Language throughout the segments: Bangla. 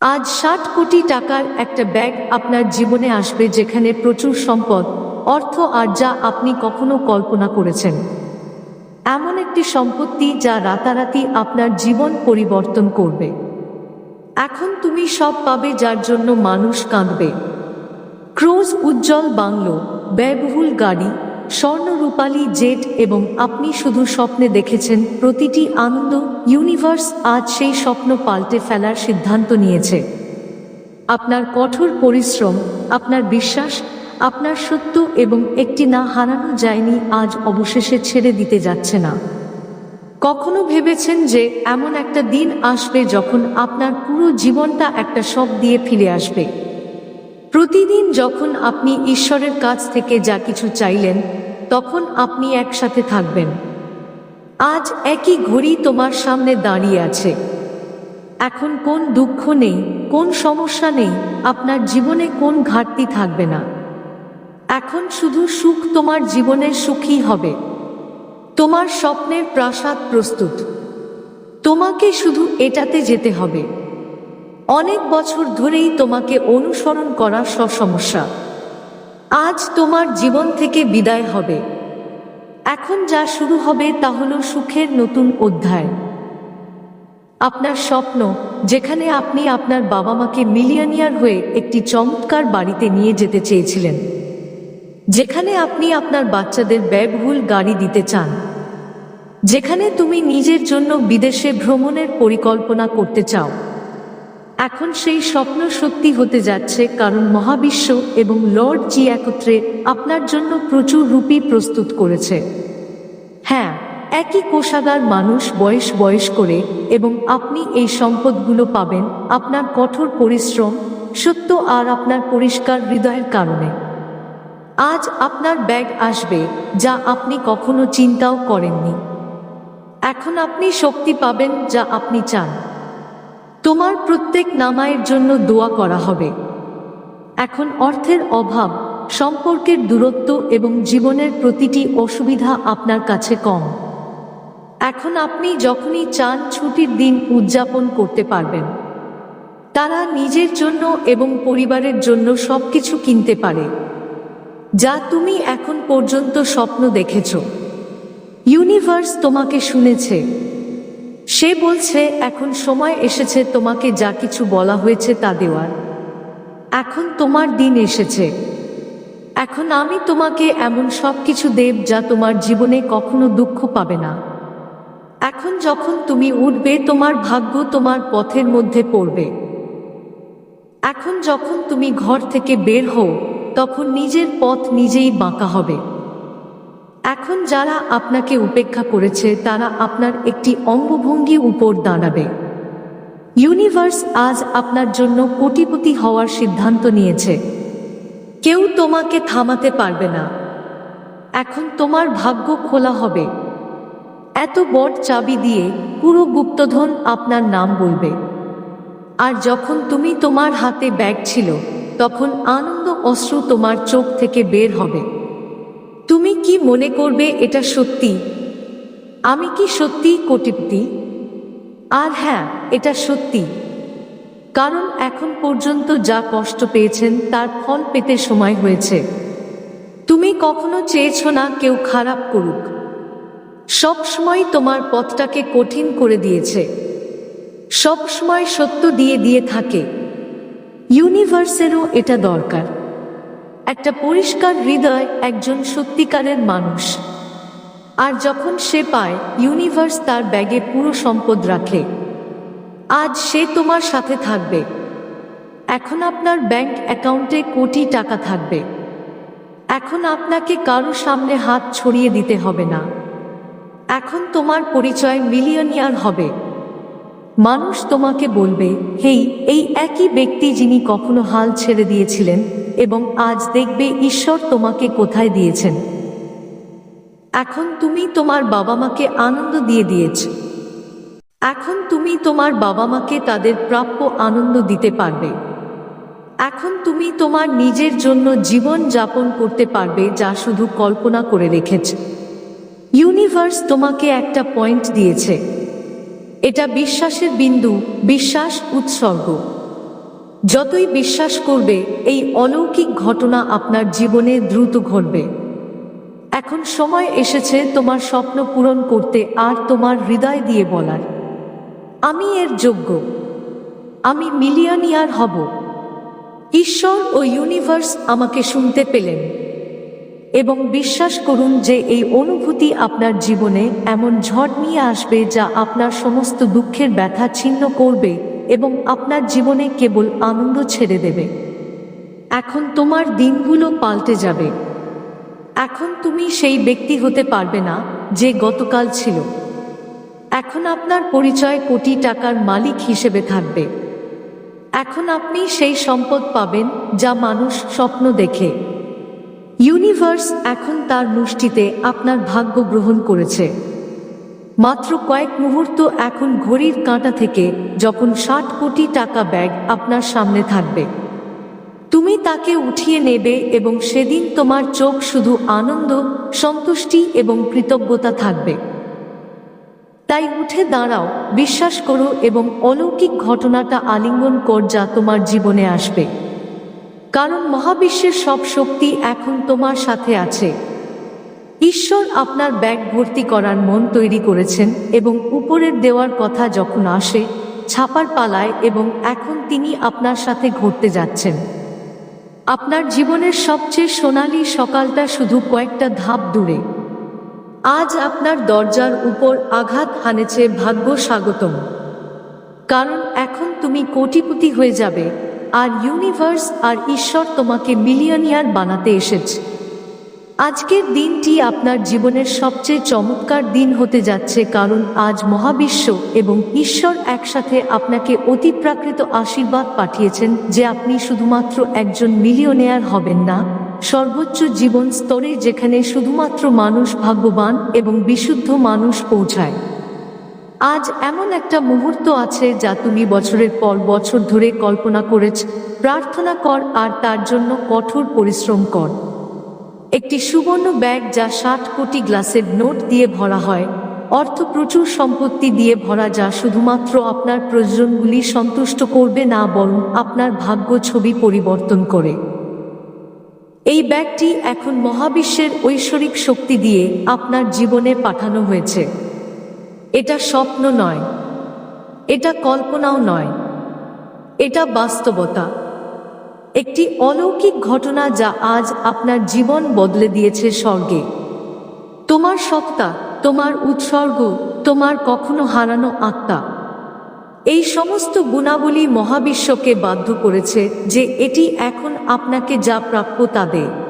আজ ষাট কোটি টাকার একটা ব্যাগ আপনার জীবনে আসবে যেখানে প্রচুর সম্পদ, অর্থ আর যা আপনি কখনো কল্পনা করেছেন। এমন একটি সম্পত্তি যা রাতারাতি আপনার জীবন পরিবর্তন করবে। এখন তুমি সব পাবে যার জন্য মানুষ কাঁদবে। ক্রোজ উজ্জ্বল বাংলো, ব্যয়বহুল গাড়ি স্বর্ণ রূপালী জেট এবং আপনি শুধু স্বপ্নে দেখেছেন, প্রতিটি আনন্দ ইউনিভার্স আজ সেই স্বপ্ন পাল্টে ফেলার সিদ্ধান্ত নিয়েছে। আপনার কঠোর পরিশ্রম, আপনার বিশ্বাস, আপনার সত্য এবং একটি না হারানো যায়নি আজ অবশেষে ছেড়ে দিতে যাচ্ছে না। কখনো ভেবেছেন যে এমন একটা দিন আসবে যখন আপনার পুরো জীবনটা একটা শখ দিয়ে ফিরে আসবে। প্রতিদিন যখন আপনি ঈশ্বরের কাছ থেকে যা কিছু চাইলেন তখন আপনি একসাথে থাকবেন। আজ একই ঘড়ি তোমার সামনে দাঁড়িয়ে আছে। এখন কোন দুঃখ নেই, কোন সমস্যা নেই, আপনার জীবনে কোন ঘাটতি থাকবে না। এখন শুধু সুখ তোমার জীবনের সুখী হবে। তোমার স্বপ্নের প্রাসাদ প্রস্তুত। তোমাকে শুধু এটাতে যেতে হবে। অনেক বছর ধরেই তোমাকে অনুসরণ করা সমস্যা আজ তোমার জীবন থেকে বিদায় হবে। এখন যা শুরু হবে তা হল সুখের নতুন অধ্যায়। আপনার স্বপ্ন, যেখানে আপনি আপনার বাবা মাকে মিলিয়নিয়ার হয়ে একটি চমৎকার বাড়িতে নিয়ে যেতে চেয়েছিলেন, যেখানে আপনি আপনার বাচ্চাদের ব্যয়বহুল গাড়ি দিতে চান, যেখানে তুমি নিজের জন্য বিদেশে ভ্রমণের পরিকল্পনা করতে চাও। এখন সেই স্বপ্ন সত্যি হতে যাচ্ছে, কারণ মহাবিশ্ব এবং লর্ড জি একত্রে আপনার জন্য প্রচুর রূপী প্রস্তুত করেছে। হ্যাঁ একই কোষাগার মানুষ বয়স বয়স করে এবং আপনি এই সম্পদগুলো পাবেন আপনার কঠোর পরিশ্রম, সত্য আর আপনার পরিষ্কার হৃদয়ের কারণে। আজ আপনার ব্যাগ আসবে, যা আপনি কখনো চিন্তাও করেননি। এখন আপনি শক্তি পাবেন যা আপনি চান। তোমার প্রত্যেক নামায়ের জন্য দোয়া করা হবে। এখন অর্থের অভাব, সম্পর্কের দূরত্ব এবং জীবনের প্রতিটি অসুবিধা আপনার কাছে কম। এখন আপনি যখনই চান ছুটির দিন উদযাপন করতে পারবেন। তারা নিজের জন্য এবং পরিবারের জন্য সবকিছু কিনতে পারে। যা তুমি এখন পর্যন্ত স্বপ্ন দেখেছ। ইউনিভার্স তোমাকে শুনেছে। সে বলছে, এখন সময় এসেছে তোমাকে যা কিছু বলা হয়েছে তা দেওয়ার। এখন তোমার দিন এসেছে। এখন আমি তোমাকে এমন সব কিছু দেব যা তোমার জীবনে কখনো দুঃখ পাবে না। এখন যখন তুমি উঠবে, তোমার ভাগ্য তোমার পথের মধ্যে পড়বে। এখন যখন তুমি ঘর থেকে বের হও, তখন নিজের পথ নিজেই বাঁকা হবে। এখন যারা আপনাকে উপেক্ষা করেছে, তারা আপনার একটি অঙ্গভঙ্গি উপর দাঁড়াবে। ইউনিভার্স আজ আপনার জন্য কোটিপতি হওয়ার সিদ্ধান্ত নিয়েছে। কেউ তোমাকে থামাতে পারবে না। এখন তোমার ভাগ্য খোলা হবে। এত বড় চাবি দিয়ে পুরো গুপ্তধন আপনার নাম বলবে। আর যখন তুমি তোমার হাতে ব্যাগ ছিল, তখন আনন্দ অশ্রু তোমার চোখ থেকে বের হবে। তুমি কি মনে করবে এটা সত্যি? আমি কি সত্যি কোটিপতি আর হ্যাঁ এটা সত্যি। কারণ এখন পর্যন্ত যা কষ্ট পেয়েছেন, তার ফল পেতে সময় হয়েছে। তুমি কখনো চেয়েছ না কেউ খারাপ করুক। সব সময় তোমার পথটাকে কঠিন করে দিয়েছে। সব সময় সত্য দিয়ে দিয়ে থাকে। ইউনিভার্সেরও এটা দরকার। একটা পরিষ্কার হৃদয় একজন সত্যিকারের মানুষ। আর যখন সে পায় ইউনিভার্স তার ব্যাগে পুরো সম্পদ রাখে। আজ সে তোমার সাথে থাকবে। এখন আপনার ব্যাংক অ্যাকাউন্টে কোটি টাকা থাকবে। এখন আপনাকে কারও সামনে হাত ছড়িয়ে দিতে হবে না। এখন তোমার পরিচয় মিলিয়নিয়ার হবে। মানুষ তোমাকে বলবে, হেই, এই একই ব্যক্তি যিনি কখনো হাল ছেড়ে দিয়েছিলেন এবং আজ দেখবে ঈশ্বর তোমাকে কোথায় দিয়েছেন। এখন তুমি তোমার বাবা মাকে আনন্দ দিয়ে দিয়েছ। এখন তুমি তোমার বাবা মাকে তাদের প্রাপ্য আনন্দ দিতে পারবে। এখন তুমি তোমার নিজের জন্য জীবন যাপন করতে পারবে যা শুধু কল্পনা করে রেখেছ। ইউনিভার্স তোমাকে একটা পয়েন্ট দিয়েছে। এটা বিশ্বাসের বিন্দু, বিশ্বাস, উৎসর্গ। যতই বিশ্বাস করবে, এই অলৌকিক ঘটনা আপনার জীবনে দ্রুত ঘটবে। এখন সময় এসেছে তোমার স্বপ্ন পূরণ করতে আর তোমার হৃদয় দিয়ে বলার। আমি এর যোগ্য। আমি মিলিয়নিয়ার হব। ঈশ্বর ও ইউনিভার্স আমাকে শুনতে পেলেন। এবং বিশ্বাস করুন যে এই অনুভূতি আপনার জীবনে এমন ঝড় নিয়ে আসবে যা আপনার সমস্ত দুঃখের ব্যথা ছিন্ন করবে এবং আপনার জীবনে কেবল আনন্দ ছেড়ে দেবে। এখন তোমার দিনগুলো পাল্টে যাবে। এখন তুমি সেই ব্যক্তি হতে পারবে না যে গতকাল ছিল। এখন আপনার পরিচয় কোটি টাকার মালিক হিসেবে থাকবে। এখন আপনি সেই সম্পদ পাবেন যা মানুষ স্বপ্ন দেখে। ইউনিভার্স এখন তার মুষ্টিতে আপনার ভাগ্য গ্রহণ করেছে। মাত্র কয়েক মুহূর্ত এখন ঘড়ির কাঁটা থেকে যখন ষাট কোটি টাকা ব্যাগ আপনার সামনে থাকবে। তুমি তাকে উঠিয়ে নেবে এবং সেদিন তোমার চোখ শুধু আনন্দ, সন্তুষ্টি এবং কৃতজ্ঞতা থাকবে। তাই উঠে দাঁড়াও, বিশ্বাস করো এবং অলৌকিক ঘটনাটা আলিঙ্গন কর যা তোমার জীবনে আসবে। কারণ মহাবিশ্বের সব শক্তি এখন তোমার সাথে আছে। ঈশ্বর আপনার ব্যাগ ভর্তি করার মন তৈরি করেছেন এবং উপরের দেওয়ার কথা যখন আসে, ছাপার পালায় এবং এখন তিনি আপনার সাথে ঘুরতে যাচ্ছেন। আপনার জীবনের সবচেয়ে সোনালী সকালটা শুধু কয়েকটা ধাপ দূরে। আজ আপনার দরজার উপর আঘাত হানেছে ভাগ্য স্বাগতম কারণ এখন তুমি কোটিপতি হয়ে যাবে আর ইউনিভার্স আর ঈশ্বর তোমাকে মিলিয়নিয়ার বানাতে এসেছে। আজকের দিনটি আপনার জীবনের সবচেয়ে চমৎকার দিন হতে যাচ্ছে কারণ আজ মহাবিশ্ব এবং ঈশ্বর একসাথে আপনাকে অতিপ্রাকৃত আশীর্বাদ পাঠিয়েছেন যে আপনি শুধুমাত্র একজন মিলিয়নেয়ার হবেন না, সর্বোচ্চ জীবন স্তরে যেখানে শুধুমাত্র মানুষ ভাগ্যবান এবং বিশুদ্ধ মানুষ পৌঁছায়। আজ এমন একটা মুহূর্ত আছে যা তুমি বছরের পর বছর ধরে কল্পনা করেছ। প্রার্থনা কর আর তার জন্য কঠোর পরিশ্রম কর। একটি সুবর্ণ ব্যাগ যা ষাট কোটি গ্লাসের নোট দিয়ে ভরা হয়। অর্থ প্রচুর সম্পত্তি দিয়ে ভরা যা শুধুমাত্র আপনার প্রয়োজনগুলি সন্তুষ্ট করবে না, বরং আপনার ভাগ্য ছবি পরিবর্তন করে। এই ব্যাগটি এখন মহাবিশ্বের ঐশ্বরিক শক্তি দিয়ে আপনার জীবনে পাঠানো হয়েছে। এটা স্বপ্ন নয়। এটা কল্পনাও নয়। এটা বাস্তবতা। একটি অলৌকিক ঘটনা যা আজ আপনার জীবন বদলে দিয়েছে স্বর্গে। তোমার সত্তা, তোমার উৎসর্গ, তোমার কখনো হারানো আত্মা। এই সমস্ত গুণাবলী মহাবিশ্বকে বাধ্য করেছে যে এটি এখন আপনাকে যা প্রাপ্য তা দেয়।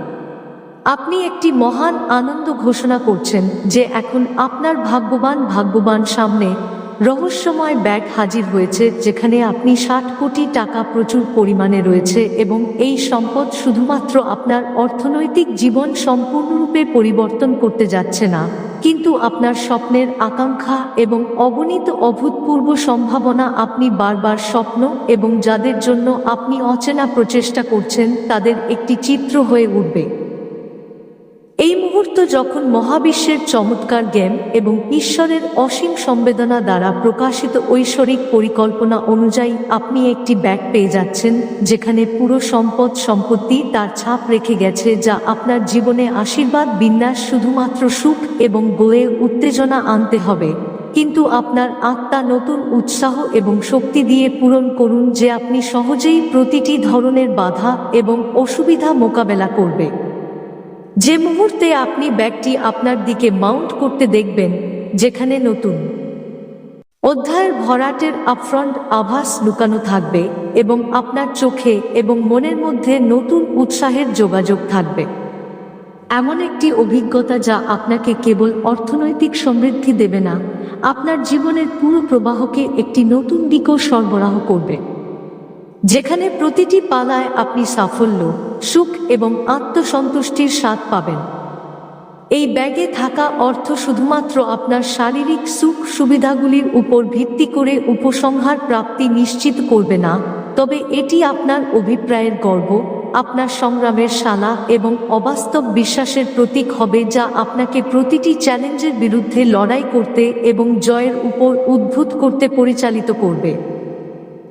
আপনি একটি মহান আনন্দ ঘোষণা করছেন যে এখন আপনার ভাগ্যবান ভাগ্যবান সামনে রহস্যময় ব্যাগ হাজির হয়েছে, যেখানে আপনি ষাট কোটি টাকা প্রচুর পরিমাণে রয়েছে এবং এই সম্পদ শুধুমাত্র আপনার অর্থনৈতিক জীবন সম্পূর্ণরূপে পরিবর্তন করতে যাচ্ছে না। কিন্তু আপনার স্বপ্নের আকাঙ্ক্ষা এবং অগণিত অভূতপূর্ব সম্ভাবনা আপনি বারবার স্বপ্ন এবং যাদের জন্য আপনি অচেনা প্রচেষ্টা করছেন, তাদের একটি চিত্র হয়ে উঠবে। এই মুহূর্ত যখন মহাবিশ্বের চমৎকার জ্ঞান এবং ঈশ্বরের অসীম সম্বেদনা দ্বারা প্রকাশিত ঐশ্বরিক পরিকল্পনা অনুযায়ী আপনি একটি ব্যাগ পেয়ে যাচ্ছেন, যেখানে পুরো সম্পদ সম্পত্তি তার ছাপ রেখে গেছে যা আপনার জীবনে আশীর্বাদ, বিন্যাস, শুধুমাত্র সুখ এবং বয়ে উত্তেজনা আনতে হবে। কিন্তু আপনার আত্মা নতুন উৎসাহ এবং শক্তি দিয়ে পূরণ করুন যে আপনি সহজেই প্রতিটি ধরনের বাধা এবং অসুবিধা মোকাবেলা করবে। যে মুহূর্তে আপনি ব্যাগটি আপনার দিকে মাউন্ট করতে দেখবেন, যেখানে নতুন অধ্যায়ের ভরাটের আপফ্রন্ট আভাস লুকানো থাকবে এবং আপনার চোখে এবং মনের মধ্যে নতুন উৎসাহের যোগাযোগ থাকবে। এমন একটি অভিজ্ঞতা যা আপনাকে কেবল অর্থনৈতিক সমৃদ্ধি দেবে না, আপনার জীবনের পুরো প্রবাহকে একটি নতুন দিকও সরবরাহ করবে। যেখানে প্রতিটি পালায় আপনি সাফল্য, সুখ এবং আত্মসন্তুষ্টির স্বাদ পাবেন। এই ব্যাগে থাকা অর্থ শুধুমাত্র আপনার শারীরিক সুখ সুবিধাগুলির উপর ভিত্তি করে উপসংহার প্রাপ্তি নিশ্চিত করবে না, তবে এটি আপনার অভিপ্রায়ের গর্ব, আপনার সংগ্রামের শালা এবং অবাস্তব বিশ্বাসের প্রতীক হবে যা আপনাকে প্রতিটি চ্যালেঞ্জের বিরুদ্ধে লড়াই করতে এবং জয়ের উপর উদ্ভূত করতে পরিচালিত করবে।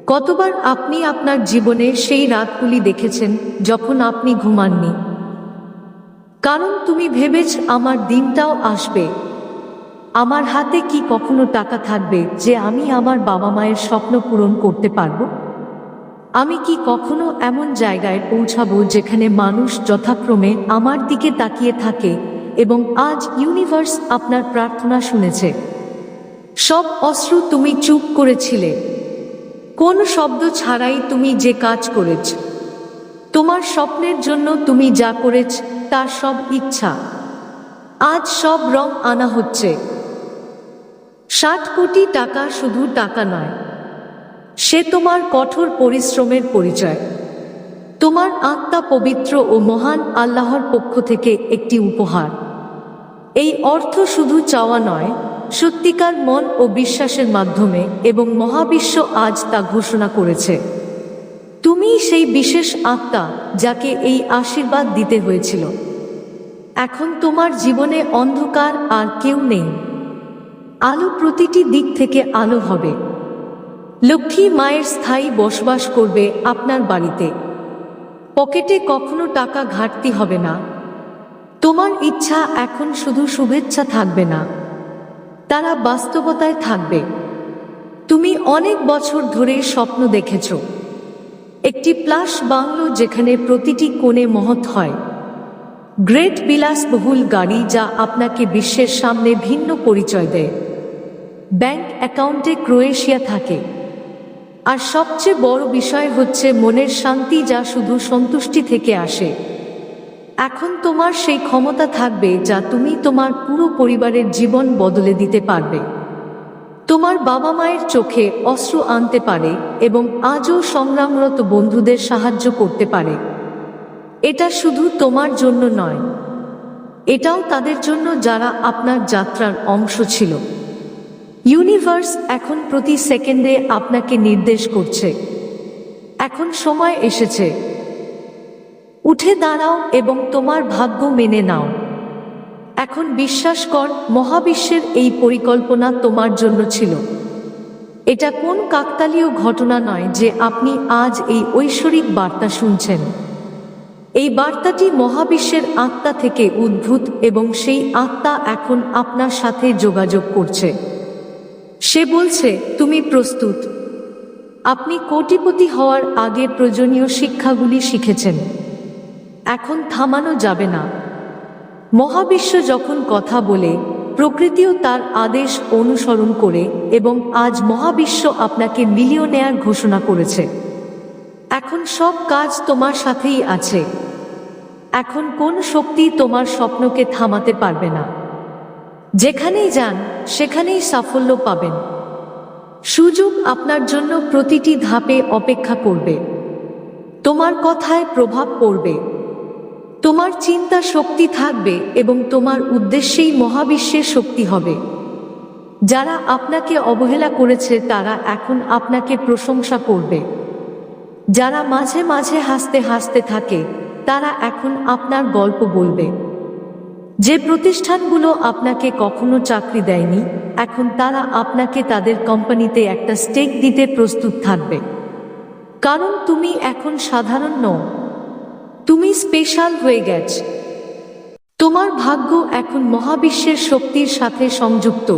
কতবার আপনি আপনার জীবনে সেই রাতগুলি দেখেছেন যখন আপনি ঘুমাননি? কারণ তুমি ভেবেছ আমার দিনটাও আসবে। আমার হাতে কি কখনো টাকা থাকবে যে আমি আমার বাবা মায়ের স্বপ্ন পূরণ করতে পারব? আমি কি কখনো এমন জায়গায় পৌঁছাবো যেখানে মানুষ যথাক্রমে আমার দিকে তাকিয়ে থাকে এবং আজ ইউনিভার্স আপনার প্রার্থনা শুনেছে? সব অশ্রু তুমি চুপ করেছিলে। কোন শব্দ ছাড়াই তুমি যে কাজ করেছ। তোমার স্বপ্নের জন্য তুমি যা করেছ তার সব ইচ্ছা। আজ সব রং আনা হচ্ছে। ষাট কোটি টাকা শুধু টাকা নয়। সে তোমার কঠোর পরিশ্রমের পরিচয়। তোমার আত্মা পবিত্র ও মহান আল্লাহর পক্ষ থেকে একটি উপহার। এই অর্থ শুধু চাওয়া নয় সত্যিকার মন ও বিশ্বাসের মাধ্যমে এবং মহাবিশ্ব আজ তা ঘোষণা করেছে। তুমি সেই বিশেষ আত্মা যাকে এই আশীর্বাদ দিতে হয়েছিল। এখন তোমার জীবনে অন্ধকার আর কেউ নেই। আলো প্রতিটি দিক থেকে আলো হবে। লক্ষ্মী মায়ের স্থায়ী বসবাস করবে আপনার বাড়িতে। পকেটে কখনো টাকা ঘাটতি হবে না। তোমার ইচ্ছা এখন শুধু শুভেচ্ছা থাকবে না। তারা বাস্তবতায় থাকবে। তুমি অনেক বছর ধরে স্বপ্ন দেখেছ। একটি প্লাস বাংলো যেখানে প্রতিটি কোণে মহৎ হয়। গ্রেট বিলাসবহুল গাড়ি যা আপনাকে বিশ্বের সামনে ভিন্ন পরিচয় দেয়। ব্যাংক অ্যাকাউন্টে ক্রোয়েশিয়া থাকে। আর সবচেয়ে বড় বিষয় হচ্ছে মনের শান্তি যা শুধু সন্তুষ্টি থেকে আসে। এখন তোমার সেই ক্ষমতা থাকবে যা তুমি তোমার পুরো পরিবারের জীবন বদলে দিতে পারবে। তোমার বাবা মায়ের চোখে অস্ত্র আনতে পারে এবং আজও সংগ্রামরত বন্ধুদের সাহায্য করতে পারে। এটা শুধু তোমার জন্য নয়, এটাও তাদের জন্য যারা আপনার যাত্রার অংশ ছিল। ইউনিভার্স এখন প্রতি সেকেন্ডে আপনাকে নির্দেশ করছে। এখন সময় এসেছে। উঠে দাঁড়াও এবং তোমার ভাগ্য মেনে নাও। এখন বিশ্বাস কর, মহাবিশ্বের এই পরিকল্পনা তোমার জন্য ছিল। এটা কোন কাকতালীয় ঘটনা নয় যে আপনি আজ এই ঐশ্বরিক বার্তা শুনছেন। এই বার্তাটি মহাবিশ্বের আত্মা থেকে উদ্ভূত এবং সেই আত্মা এখন আপনার সাথে যোগাযোগ করছে। সে বলছে, তুমি প্রস্তুত। আপনি কোটিপতি হওয়ার আগে প্রয়োজনীয় শিক্ষাগুলি শিখেছেন। এখন থামানো যাবে না। মহাবিশ্ব যখন কথা বলে, প্রকৃতিও তার আদেশ অনুসরণ করে এবং আজ মহাবিশ্ব আপনাকে মিলিয়নেয়ার ঘোষণা করেছে। এখন সব কাজ তোমার সাথেই আছে। এখন কোন শক্তি তোমার স্বপ্নকে থামাতে পারবে না। যেখানেই যান, সেখানেই সাফল্য পাবেন। সুযোগ আপনার জন্য প্রতিটি ধাপে অপেক্ষা করবে। তোমার কথায় প্রভাব পড়বে। তোমার চিন্তা শক্তি থাকবে এবং তোমার উদ্দেশ্যেই মহাবিশ্বের শক্তি হবে। যারা আপনাকে অবহেলা করেছে, তারা এখন আপনাকে প্রশংসা করবে। যারা মাঝে মাঝে হাসতে হাসতে থাকে, তারা এখন আপনার গল্প বলবে। যে প্রতিষ্ঠানগুলো আপনাকে কখনো চাকরি দেয়নি, এখন তারা আপনাকে তাদের কোম্পানিতে একটা স্টেক দিতে প্রস্তুত থাকবে। কারণ তুমি এখন সাধারণ নও। তুমি স্পেশাল হয়ে গেছ। তোমার ভাগ্য এখন মহাবিশ্বের শক্তির সাথে সংযুক্ত।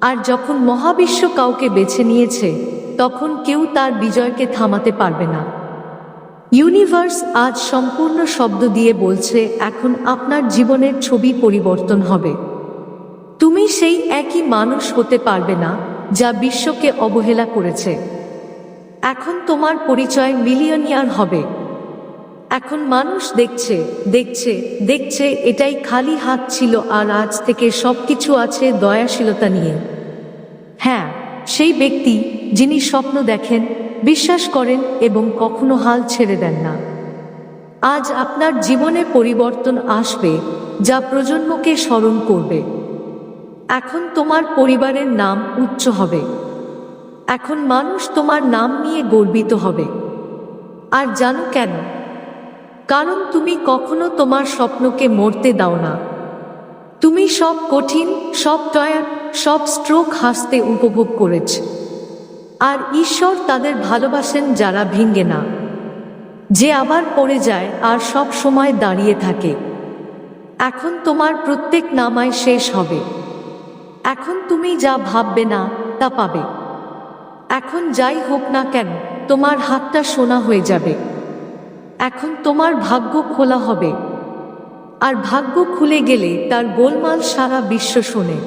আর যখন মহাবিশ্ব কাউকে বেছে নিয়েছে, তখন কেউ তার বিজয়কে থামাতে পারবে না। ইউনিভার্স আজ সম্পূর্ণ শব্দ দিয়ে বলছে, এখন আপনার জীবনের ছবি পরিবর্তন হবে। তুমি সেই একই মানুষ হতে পারবে না, যা বিশ্বকে অবহেলা করেছে। এখন তোমার পরিচয় মিলিয়নিয়ার হবে। এখন মানুষ দেখছে দেখছে দেখছে, এটাই খালি হাত ছিল আর আজ থেকে সবকিছু আছে দয়াশীলতা নিয়ে। হ্যাঁ সেই ব্যক্তি যিনি স্বপ্ন দেখেন, বিশ্বাস করেন এবং কখনো হাল ছেড়ে দেন না। আজ আপনার জীবনে পরিবর্তন আসবে, যা প্রজন্মকে স্মরণ করবে। এখন তোমার পরিবারের নাম উচ্চ হবে। এখন মানুষ তোমার নাম নিয়ে গর্বিত হবে। আর জানো কেন? কারণ তুমি কখনো তোমার স্বপ্নকে মরতে দাও না। তুমি সব কঠিন, সব টয়ার, সব স্ট্রোক হাসতে উপভোগ করেছ। আর ঈশ্বর তাদের ভালোবাসেন যারা ভেঙ্গে না। যে আবার পড়ে যায় আর সব সময় দাঁড়িয়ে থাকে। এখন তোমার প্রত্যেক নামায় শেষ হবে। এখন তুমি যা ভাববে না, তা পাবে। এখন যাই হোক না কেন, তোমার হাতটা সোনা হয়ে যাবে। এখন তোমার ভাগ্য খোলা হবে। আর ভাগ্য খুলে গেলে তার গোলমাল সারা বিশ্ব শোনে।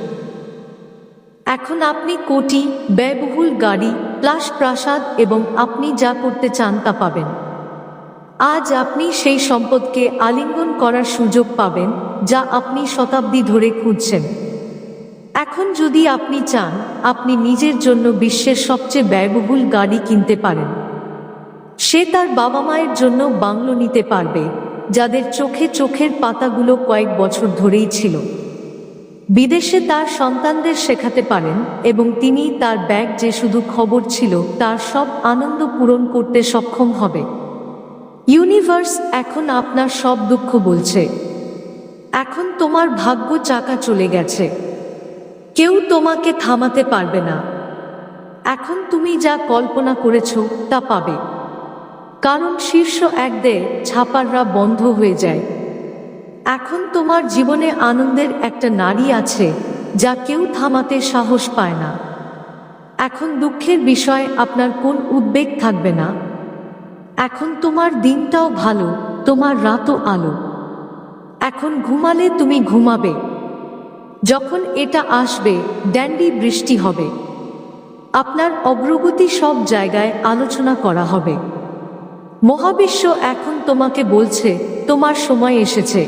এখন আপনি কোটি, ব্যয়বহুল গাড়ি প্লাস প্রাসাদ এবং আপনি যা করতে চান তা পাবেন। আজ আপনি সেই সম্পদকে আলিঙ্গন করার সুযোগ পাবেন, যা আপনি শতাব্দী ধরে খুঁজছেন। এখন যদি আপনি চান, আপনি নিজের জন্য বিশ্বের সবচেয়ে ব্যয়বহুল গাড়ি কিনতে পারেন। সে তার বাবা মায়ের জন্য বাংলো নিতে পারবে, যাদের চোখে চোখের পাতাগুলো কয়েক বছর ধরেই ছিল। বিদেশে তার সন্তানদের শেখাতে পারেন এবং তিনি তার ব্যাগ যে শুধু খবর ছিল, তার সব আনন্দ পূরণ করতে সক্ষম হবে। ইউনিভার্স এখন আপনার সব দুঃখ বলছে। এখন তোমার ভাগ্য চাকা চলে গেছে। কেউ তোমাকে থামাতে পারবে না। এখন তুমি যা কল্পনা করেছ, তা পাবে। কারণ শীর্ষ এক দে ছাপাররা বন্ধ হয়ে যায়। এখন তোমার জীবনে আনন্দের একটা নারী আছে, যা কেউ থামাতে সাহস পায় না। এখন দুঃখের বিষয় আপনার কোন উদ্বেগ থাকবে না। এখন তোমার দিনটাও ভালো, তোমার রাতও আলো। এখন ঘুমালে তুমি ঘুমাবে। যখন এটা আসবে, ড্যান্ডি বৃষ্টি হবে। আপনার অগ্রগতি সব জায়গায় আলোচনা করা হবে। মহাবিশ্ব এখন তোমাকে বলছে, তোমার সময় এসেছে।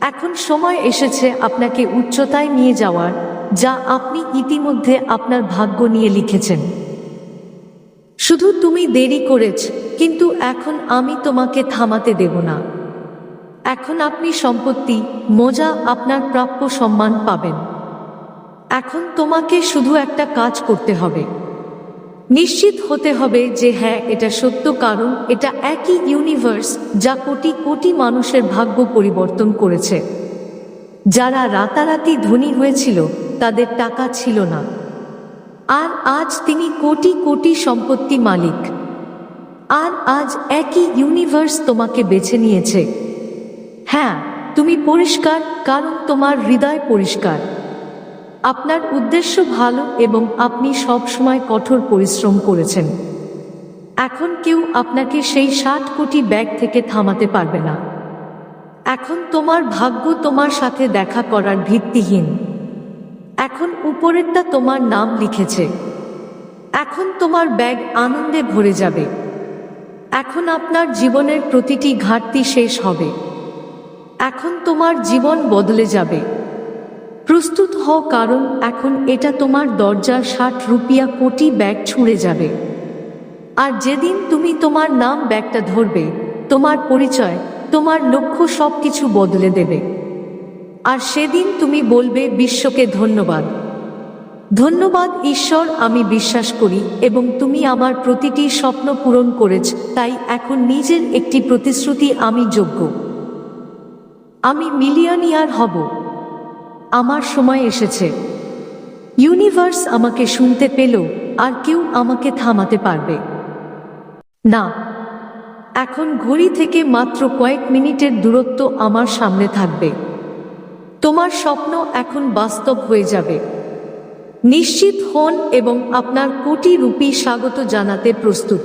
এখন সময় এসেছে আপনাকে উচ্চতায় নিয়ে যাওয়ার, যা আপনি ইতিমধ্যে আপনার ভাগ্য নিয়ে লিখেছেন। শুধু তুমি দেরি করেছ, কিন্তু এখন আমি তোমাকে থামাতে দেব না। এখন আপনি সম্পত্তি, মজা আপনার প্রাপ্য সম্মান পাবেন। এখন তোমাকে শুধু একটা কাজ করতে হবে। নিশ্চিত হতে হবে যে হ্যাঁ এটা সত্য, কারণ এটা একই ইউনিভার্স যা কোটি কোটি মানুষের ভাগ্য পরিবর্তন করেছে। যারা রাতারাতি ধনী হয়েছিল, তাদের টাকা ছিল না। আর আজ তিনি কোটি কোটি সম্পত্তি মালিক। আর আজ একই ইউনিভার্স তোমাকে বেছে নিয়েছে। হ্যাঁ তুমি পরিষ্কার, কারণ তোমার হৃদয় পরিষ্কার। আপনার উদ্দেশ্য ভালো এবং আপনি সব সময় কঠোর পরিশ্রম করেছেন। এখন কেউ আপনাকে সেই ষাট কোটি ব্যাগ থেকে থামাতে পারবে না। এখন তোমার ভাগ্য তোমার সাথে দেখা করার ভিত্তিহীন। এখন উপরেরটা তোমার নাম লিখেছে। এখন তোমার ব্যাগ আনন্দে ভরে যাবে। এখন আপনার জীবনের প্রতিটি ঘাটতি শেষ হবে। এখন তোমার জীবন বদলে যাবে। প্রস্তুত হও কারণ এখন এটা তোমার দরজার ষাট রুপিয়া কোটি ব্যাগ ছুঁড়ে যাবে। আর যেদিন তুমি তোমার নাম ব্যাগটা ধরবে, তোমার পরিচয়, তোমার লক্ষ্য সব কিছু বদলে দেবে। আর সেদিন তুমি বলবে, বিশ্বকে ধন্যবাদ। ধন্যবাদ ঈশ্বর, আমি বিশ্বাস করি এবং তুমি আমার প্রতিটি স্বপ্ন পূরণ করেছ, তাই এখন নিজের একটি প্রতিশ্রুতি আমি যোগ্য। আমি মিলিয়নিয়ার হব। আমার সময় এসেছে। ইউনিভার্স আমাকে শুনতে পেল, আর কেউ আমাকে থামাতে পারবে। না, এখন ঘড়ি থেকে মাত্র কয়েক মিনিটের দূরত্ব আমার সামনে থাকবে। তোমার স্বপ্ন এখন বাস্তব হয়ে যাবে। নিশ্চিত হন এবং আপনার কোটি রুপি স্বাগত জানাতে প্রস্তুত।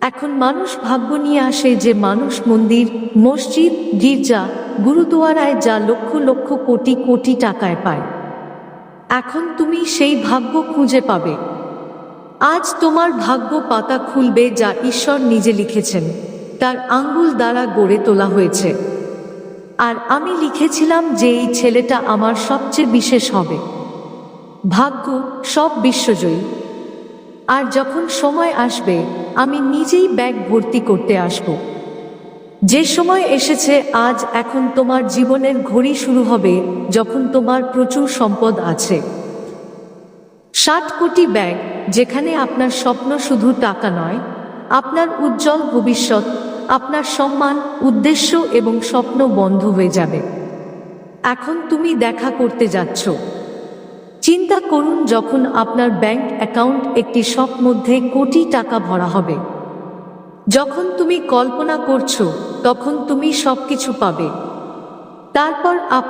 এখন মানুষ ভাগ্য নিয়ে আসে যে মানুষ মন্দির, মসজিদ, গির্জা গুরুদুয়ারায় যা লক্ষ লক্ষ কোটি কোটি টাকায় পায়। এখন তুমি সেই ভাগ্য খুঁজে পাবে। আজ তোমার ভাগ্য পাতা খুলবে যা ঈশ্বর নিজে লিখেছেন। তার আঙ্গুল দ্বারা গড়ে তোলা হয়েছে। আর আমি লিখেছিলাম যে এই ছেলেটা আমার সবচেয়ে বিশেষ হবে। ভাগ্য সব বিশ্বজয়ী। আর যখন সময় আসবে, আমি নিজেই ব্যাগ ভর্তি করতে আসব। যে সময় এসেছে, আজ এখন তোমার জীবনের ঘড়ি শুরু হবে যখন তোমার প্রচুর সম্পদ আছে। ষাট কোটি ব্যাগ, যেখানে আপনার স্বপ্ন শুধু টাকা নয়, আপনার উজ্জ্বল ভবিষ্যৎ, আপনার সম্মান, উদ্দেশ্য এবং স্বপ্ন বন্ধ হয়ে যাবে। এখন তুমি দেখা করতে যাচ্ছ। চিন্তা করুন যখন আপনার ব্যাংক অ্যাকাউন্ট একটি সব মধ্যে কোটি টাকা ভরা হবে। যখন তুমি কল্পনা করছ তখন তুমি সবকিছু পাবে। তারপর আপ